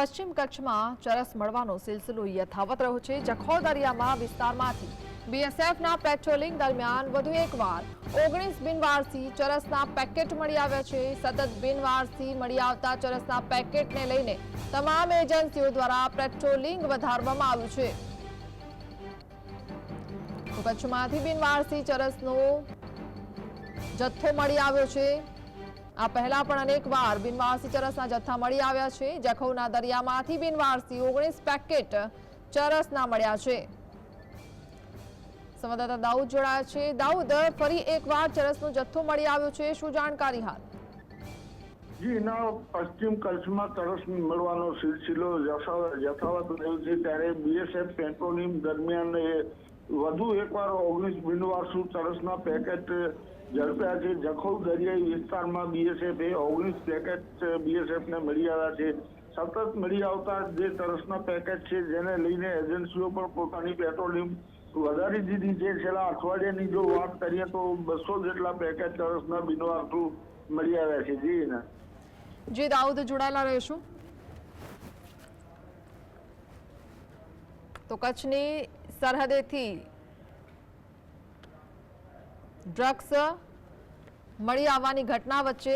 પશ્ચિમ કચ્છમાં ચરસ મળવાનો સિલસિલો યથાવત રહ્યો છે. જખૌ દરિયામાં વિસ્તારમાંથી બીએસએફના પેટ્રોલિંગ દરમિયાન વધુ એકવાર ઓગણીસ બિનવારસી ચરસના પેકેટ મળી આવ્યા છે. સતત બિનવારસી મળી આવતા ચરસના પેકેટને લઈને તમામ એજન્સીઓ દ્વારા પેટ્રોલિંગ વધારવામાં આવ્યું છે. કચ્છમાંથી બિનવારસી ચરસનો જથ્થો મળી આવ્યો છે. આ પહેલા પણ અનેકવાર બિનવારસી ચરસના જથ્થા મળી આવ્યા છે. જખૌના દરિયામાંથી બિનવારસી ઓગણીસ પેકેટ ચરસના મળ્યા છે. સંવાદદાતા દાઉદ જોડાયા છે. દાઉદ, ફરી એકવાર ચરસનો જથ્થો મળી આવ્યો છે. શું જાણકારી હાલ? જી એના પશ્ચિમ કચ્છમાં તરસ મળવાનો સિલસિલો યથા- યથાવત રહ્યો છે. ત્યારે બીએસએફ પેટ્રોલિંગ દરમિયાન વધુ એકવાર ઓગણીસ બિનવારસુ તરસના પેકેટ ઝડપ્યા છે. જખૌ દરિયાઈ વિસ્તારમાં બીએસએફ ઓગણીસ પેકેટ બીએસએફને મળી આવ્યા છે. સતત મળી આવતા જે તરસના પેકેટ છે, જેને લઈને એજન્સીઓ પણ પોતાની પેટ્રોલિંગ વધારી દીધી છે. છેલ્લા અઠવાડિયાની જો વાત કરીએ તો બસો જેટલા પેકેટ તરસના બિનવારસુ મળી આવ્યા છે. જી જી, દાઉદ જોડાયેલા રહેશું. તો કચ્છની સરહદેથી ડ્રગ્સ મળી આવવાની ઘટના વચ્ચે